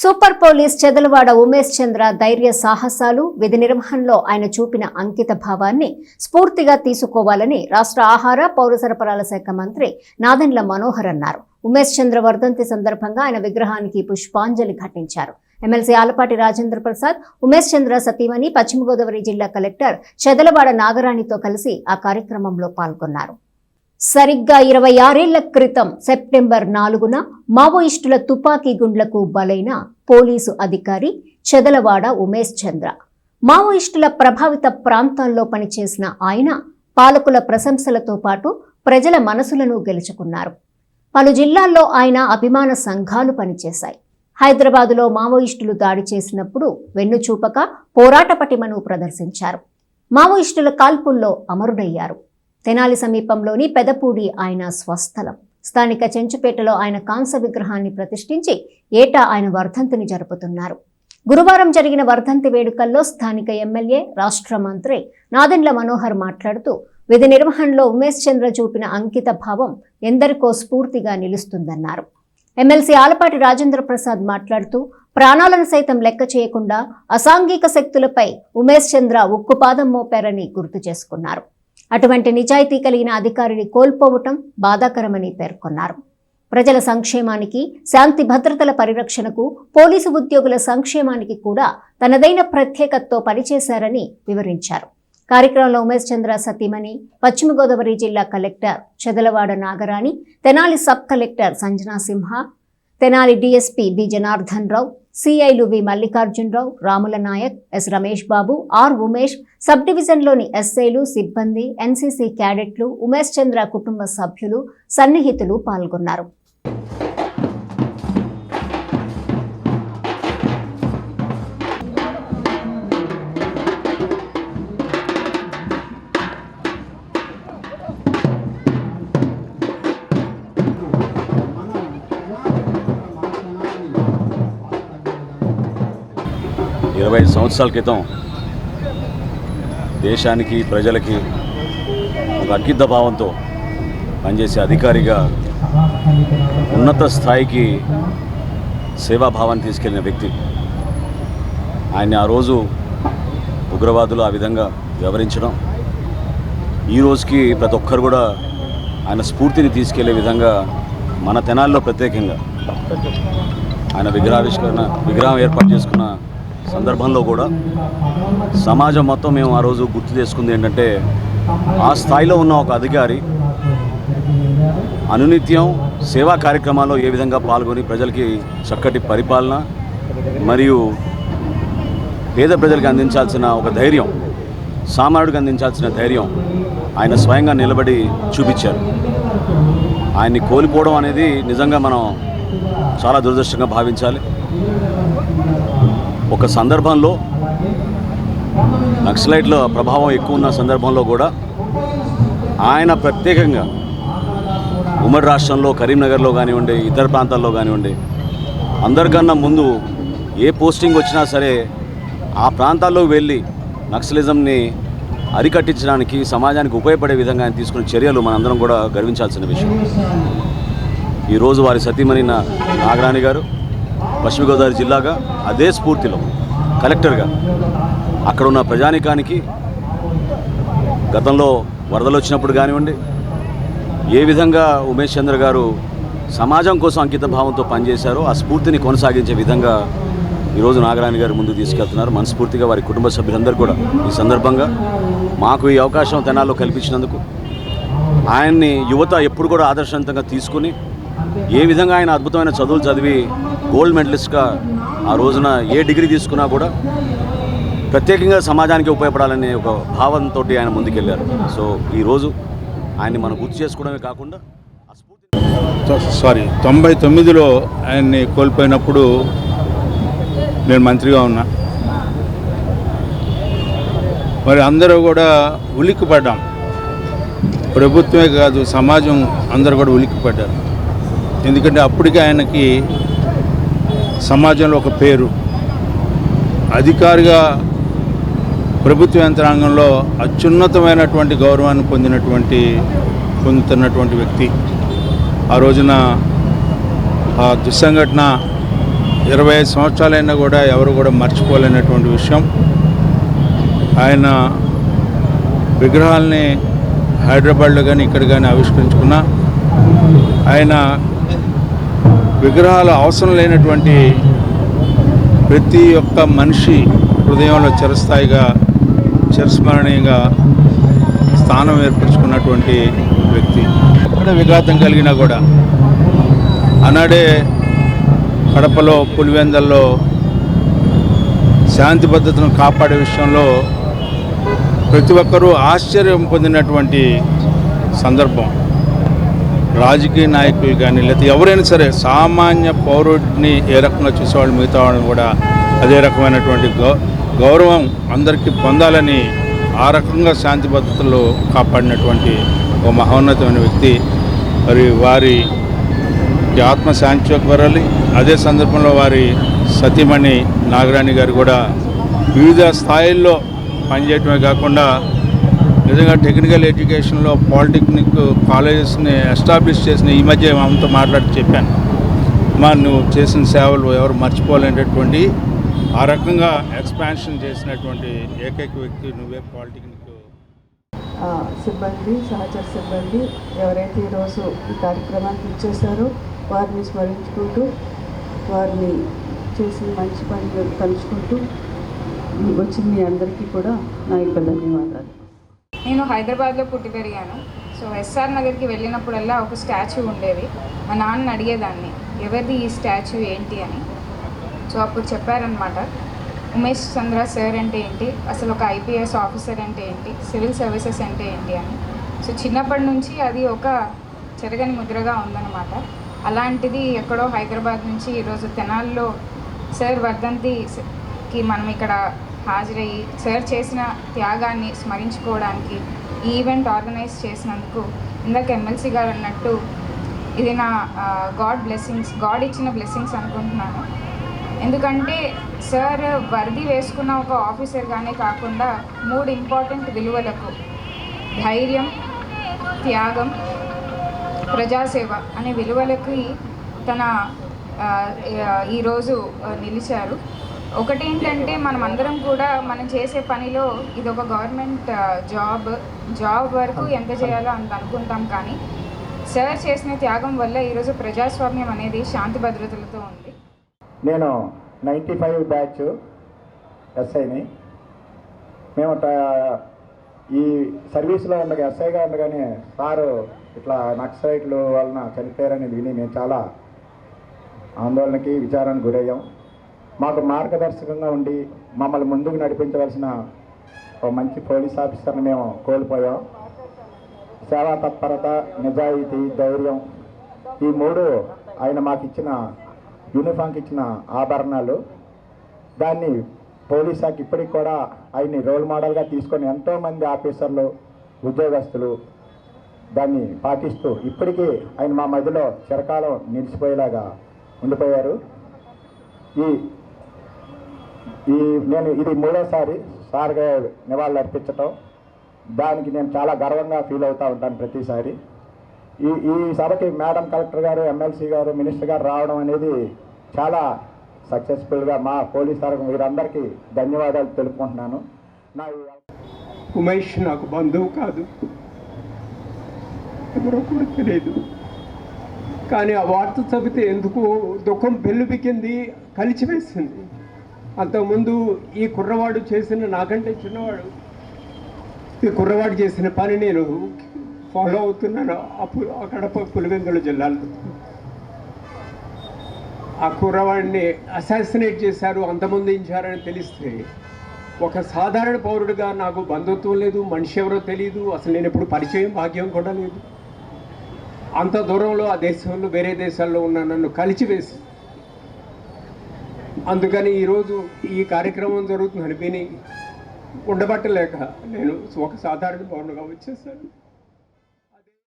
Super police Chedalavada Umesh Chandra ధైర్య సాహసాలు విధి నిర్వహణలో ఆయన చూపిన అంకిత భావాన్ని స్ఫూర్తిగా తీసుకోవాలని రాష్ట్ర ఆహార పౌర సరఫరాల శాఖ మంత్రి నాదెండ్ల మనోహర్ అన్నారు. ఉమేష్ చంద్ర వర్ధంతి సందర్భంగా ఆయన విగ్రహానికి పుష్పాంజలి ఘటించారు. ఎమ్మెల్సీ ఆలపాటి రాజేంద్ర ప్రసాద్ ఉమేష్ చంద్ర సతీమణి పశ్చిమ గోదావరి జిల్లా కలెక్టర్ చెదలవాడ నాగరాణితో కలిసి ఆ కార్యక్రమంలో పాల్గొన్నారు. సరిగ్గా ఇరవై ఆరేళ్ళ క్రితం సెప్టెంబర్ నాలుగున మావోయిస్టుల తుపాకీ గుండ్లకు బలైన పోలీసు అధికారి చెదలవాడ ఉమేష్ చంద్ర. మావోయిస్టుల ప్రభావిత ప్రాంతాల్లో పనిచేసిన ఆయన పాలకుల ప్రశంసలతో పాటు ప్రజల మనసులను గెలుచుకున్నారు. పలు జిల్లాల్లో ఆయన అభిమాన సంఘాలు పనిచేశాయి. హైదరాబాదులో మావోయిస్టులు దాడి చేసినప్పుడు వెన్నుచూపక పోరాట పటిమను ప్రదర్శించారు. మావోయిస్టుల కాల్పుల్లో అమరుడయ్యారు. తెనాలి సమీపంలోని పెదపూడి ఆయన స్వస్థలం. స్థానిక చెంచుపేటలో ఆయన కాంస విగ్రహాన్ని ప్రతిష్ఠించి ఏటా ఆయన వర్ధంతిని జరుపుతున్నారు. గురువారం జరిగిన వర్ధంతి వేడుకల్లో స్థానిక ఎమ్మెల్యే రాష్ట్ర మంత్రి నాదెండ్ల మనోహర్ మాట్లాడుతూ విధి నిర్వహణలో ఉమేష్ చంద్ర చూపిన అంకిత భావం ఎందరికో స్ఫూర్తిగా నిలుస్తుందన్నారు. ఎమ్మెల్సీ ఆలపాటి రాజేంద్ర ప్రసాద్ మాట్లాడుతూ ప్రాణాలను సైతం లెక్క చేయకుండా అసాంఘిక శక్తులపై ఉమేష్ చంద్ర ఉక్కుపాదం మోపారని గుర్తు చేసుకున్నారు. అటువంటి నిజాయితీ కలిగిన అధికారిని కోల్పోవటం బాధాకరమని పేర్కొన్నారు. ప్రజల సంక్షేమానికి శాంతి భద్రతల పరిరక్షణకు పోలీసు ఉద్యోగుల సంక్షేమానికి కూడా తనదైన ప్రత్యేకతతో పనిచేశారని వివరించారు. కార్యక్రమంలో ఉమేష్ చంద్ర సతీమణి పశ్చిమ గోదావరి జిల్లా collector Chedalavada Nagarani Tenali sub collector Sanjana Simha Tenali DSP B Janardhan Rao సిఐలు V Mallikarjuna Rao Ramula Naik S Ramesh Babu R Umesh sub డివిజన్లోని ఎస్ఐలు సిబ్బంది ఎన్సీసీ క్యాడెట్లు ఉమేష్ చంద్ర కుటుంబ సభ్యులు సన్నిహితులు పాల్గొన్నారు. ఇరవై ఐదు సంవత్సరాల క్రితం దేశానికి ప్రజలకి ఒక అంకిత భావంతో పనిచేసే అధికారిగా ఉన్నత స్థాయికి సేవాభావాన్ని తీసుకెళ్ళిన వ్యక్తి. ఆయన్ని ఆ రోజు ఉగ్రవాదులు ఆ విధంగా వ్యవహరించడం ఈ రోజుకి ప్రతి ఒక్కరు కూడా ఆయన స్ఫూర్తిని తీసుకెళ్ళే విధంగా మన తెనాల్లో ప్రత్యేకంగా ఆయన విగ్రహావిష్కరణ విగ్రహం ఏర్పాటు చేసుకున్న సందర్భంలో కూడా సమాజం మొత్తం మేము ఆ రోజు గుర్తు చేసుకుంది ఏంటంటే ఆ స్థాయిలో ఉన్న ఒక అధికారి అనునిత్యం సేవా కార్యక్రమాల్లో ఏ విధంగా పాల్గొని ప్రజలకి చక్కటి పరిపాలన మరియు పేద ప్రజలకు అందించాల్సిన ఒక ధైర్యం సామాన్యుడికి అందించాల్సిన ధైర్యం ఆయన స్వయంగా నిలబడి చూపించారు. ఆయన్ని కోల్పోవడం అనేది నిజంగా మనం చాలా దురదృష్టంగా భావించాలి. ఒక సందర్భంలో నక్సలైట్ల ప్రభావం ఎక్కువ ఉన్న సందర్భంలో కూడా ఆయన ప్రత్యేకంగా ఉమ్మడి రాష్ట్రంలో కరీంనగర్లో కానివ్వండి ఇతర ప్రాంతాల్లో కానివ్వండి అందరికన్నా ముందు ఏ పోస్టింగ్ వచ్చినా సరే ఆ ప్రాంతాల్లో వెళ్ళి నక్సలిజంని అరికట్టించడానికి సమాజానికి ఉపయోగపడే విధంగా ఆయన తీసుకున్న చర్యలు మనందరం కూడా గర్వించాల్సిన విషయం. ఈరోజు వారి సతీమణి నాగరాణి గారు పశ్చిమ గోదావరి జిల్లాగా అదే స్ఫూర్తిలో కలెక్టర్గా అక్కడ ఉన్న ప్రజానికానికి గతంలో వరదలు వచ్చినప్పుడు కానివ్వండి ఏ విధంగా ఉమేష్ చంద్ర గారు సమాజం కోసం అంకిత భావంతో పనిచేశారో ఆ స్ఫూర్తిని కొనసాగించే విధంగా ఈరోజు నాగరాణి గారు ముందు తీసుకెళ్తున్నారు. మనస్ఫూర్తిగా వారి కుటుంబ సభ్యులందరూ కూడా ఈ సందర్భంగా మాకు ఈ అవకాశం తెనాల్లో కల్పించినందుకు ఆయన్ని యువత ఎప్పుడు కూడా ఆదర్శవంతంగా తీసుకుని ఏ విధంగా ఆయన అద్భుతమైన చదువులు చదివి గోల్డ్ మెడలిస్ట్గా ఆ రోజున ఏ డిగ్రీ తీసుకున్నా కూడా ప్రత్యేకంగా సమాజానికి ఉపయోగపడాలనే ఒక భావంతో ఆయన ముందుకెళ్ళారు. సో ఈరోజు ఆయన్ని మనం గుర్తు చేసుకోవడమే కాకుండా సారీ తొంభై తొమ్మిదిలో ఆయన్ని కోల్పోయినప్పుడు నేను మంత్రిగా ఉన్నా. మరి అందరూ కూడా ఉలిక్కిపడ్డాం. ప్రభుత్వమే కాదు సమాజం అందరూ కూడా ఉలిక్కిపడ్డారు. ఎందుకంటే అప్పటికే ఆయనకి సమాజంలో ఒక పేరు. అధికారిగా ప్రభుత్వ యంత్రాంగంలో అత్యున్నతమైనటువంటి గౌరవాన్ని పొందినటువంటి పొందుతున్నటువంటి వ్యక్తి. ఆ రోజున ఆ దుస్సంఘటన ఇరవై ఐదు సంవత్సరాలైనా కూడా ఎవరు కూడా మర్చిపోలేనటువంటి విషయం. ఆయన విగ్రహాలని హైదరాబాద్లో కానీ ఇక్కడ కానీ ఆవిష్కరించుకున్న. ఆయన విగ్రహాలు అవసరం లేనటువంటి ప్రతి ఒక్క మనిషి హృదయంలో చిరస్థాయిగా చిరస్మరణీయంగా స్థానం ఏర్పరచుకున్నటువంటి వ్యక్తి. ఎక్కడ విఘాతం కలిగినా కూడా ఆనాడే కడపలో పులివెందల్లో శాంతి భద్రతను కాపాడే విషయంలో ప్రతి ఒక్కరూ ఆశ్చర్యం పొందినటువంటి సందర్భం. రాజకీయ నాయకులు కానీ లేకపోతే ఎవరైనా సరే సామాన్య పౌరుడిని ఏ రకంగా చూసేవాళ్ళు మిగతా వాళ్ళని కూడా అదే రకమైనటువంటి గౌ గౌరవం అందరికీ పొందాలని ఆ రకంగా శాంతి భద్రతలు కాపాడినటువంటి ఒక మహోన్నతమైన వ్యక్తి. మరి వారి ఆత్మ శాంతిలోకి వరాలి. అదే సందర్భంలో వారి సతీమణి నాగరాణి గారు కూడా వివిధ స్థాయిల్లో పనిచేయటమే కాకుండా నిజంగా టెక్నికల్ ఎడ్యుకేషన్లో పాలిటెక్నిక్ కాలేజెస్ని ఎస్టాబ్లిష్ చేసిన ఈ మధ్య ఆమెతో మాట్లాడి చెప్పాను. మా నువ్వు చేసిన సేవలు ఎవరు మర్చిపోలేనటువంటి ఆ రకంగా ఎక్స్పాన్షన్ చేసినటువంటి ఏకైక వ్యక్తి నువ్వే పాలిటెక్నిక్ సిబ్బంది సహచర సిబ్బంది ఎవరైతే ఈరోజు ఈ కార్యక్రమానికి ఇచ్చేశారో వారిని స్మరించుకుంటూ వారిని చేసిన మంచి పని తలుచుకుంటూ వచ్చిన మీ అందరికీ కూడా నా యొక్క ధన్యవాదాలు. నేను హైదరాబాద్లో పుట్టి పెరిగాను. సో ఎస్ఆర్ నగర్కి వెళ్ళినప్పుడల్లా ఒక స్టాచ్యూ ఉండేది. మా నాన్న అడిగేదాన్ని ఎవరిది ఈ స్టాచ్యూ ఏంటి అని? సో అప్పుడు చెప్పారనమాట ఉమేష్ చంద్ర సార్ అంటే ఏంటి? అసలు ఒక ఐపీఎస్ ఆఫీసర్ అంటే ఏంటి? సివిల్ సర్వీసెస్ అంటే ఏంటి అని? సో చిన్నప్పటి నుంచి అది ఒక చెరగని ముద్రగా ఉందన్నమాట. అలాంటిది ఎక్కడో హైదరాబాద్ నుంచి ఈరోజు తెనాల్లో సార్ వర్ధంతికి మనం ఇక్కడ హాజరయ్యి సార్ చేసిన త్యాగాన్ని స్మరించుకోవడానికి ఈ ఈవెంట్ ఆర్గనైజ్ చేసినందుకు ఇందాక ఎమ్మెల్సీ గారు అన్నట్టు ఇది నా గాడ్ బ్లెస్సింగ్స్ గాడ్ ఇచ్చిన బ్లెస్సింగ్స్ అనుకుంటున్నాను. ఎందుకంటే సార్ వర్ది వేసుకున్న ఒక ఆఫీసర్గానే కాకుండా మూడు ఇంపార్టెంట్ విలువలకు ధైర్యం త్యాగం ప్రజాసేవ అనే విలువలకి తన ఈరోజు నిలిచారు. ఒకటి ఏంటంటే మనం అందరం కూడా మనం చేసే పనిలో ఇది ఒక గవర్నమెంట్ జాబ్ జాబ్ వరకు ఎంత చేయాలో అంత అనుకుంటాం కానీ సార్ చేసిన త్యాగం వల్ల ఈరోజు ప్రజాస్వామ్యం అనేది శాంతి భద్రతలతో ఉంది. నేను నైంటీ ఫైవ్ బ్యాచ్ ఎస్ఐని. మేము ఈ సర్వీస్లో ఉండగా ఎస్ఐగా ఉండగానే సారు ఇట్లా నక్సలైట్లు వలన చనిపోయారని విని మేము చాలా ఆందోళనకి విచారానికి గురయ్యాం. మాకు మార్గదర్శకంగా ఉండి మమ్మల్ని ముందుకు నడిపించవలసిన ఒక మంచి పోలీస్ ఆఫీసర్ని మేము కోల్పోయాం. సేవా తత్పరత నిజాయితీ ధైర్యం ఈ మూడు ఆయన మాకు ఇచ్చిన యూనిఫామ్కి ఇచ్చిన ఆభరణాలు. దాన్ని పోలీస్ శాఖ ఇప్పటికి కూడా ఆయన్ని రోల్ మోడల్గా తీసుకొని ఎంతోమంది ఆఫీసర్లు ఉద్యోగస్తులు దాన్ని పాటిస్తూ ఇప్పటికీ ఆయన మా మధ్యలో చిరకాలం నిలిచిపోయేలాగా ఉండిపోయారు. ఈ ఈ నేను ఇది మూడోసారి సార్గా నివాళులు అర్పించటం. దానికి నేను చాలా గర్వంగా ఫీల్ అవుతూ ఉంటాను ప్రతిసారి. ఈ ఈ సభకి మేడం కలెక్టర్ గారు ఎమ్మెల్సీ గారు మినిస్టర్ గారు రావడం అనేది చాలా సక్సెస్ఫుల్గా మా పోలీస్ తరగతి వీరందరికీ ధన్యవాదాలు తెలుపుకుంటున్నాను. నా ఉమేష్ నాకు బంధువు కాదు. ఎవరో కూడా తెలియదు. కానీ ఆ వార్త చదివితే ఎందుకు దుఃఖం పెళ్ళిపికింది కలిచివేసింది. అంతకుముందు ఈ కుర్రవాడు చేసిన నాకంటే చిన్నవాడు ఈ కుర్రవాడు చేసిన పని నేను ఫాలో అవుతున్నాను. అప్పు అక్కడ పులివెందుల జిల్లాలో. ఆ కుర్రవాడిని అసాసినేట్ చేశారు అంతమొందించారని తెలిస్తే ఒక సాధారణ పౌరుడిగా నాకు బంధుత్వం లేదు మనిషి ఎవరో తెలియదు అసలు నేను ఎప్పుడు పరిచయం భాగ్యం కూడా లేదు. అంత దూరంలో ఆ దేశంలో వేరే దేశాల్లో ఉన్న నన్ను కలిచివేసి అందుకని ఈరోజు ఈ కార్యక్రమం జరుగుతుందని విని ఉండబట్టలేక నేను ఒక సాధారణ పౌరుడుగా వచ్చేసాను.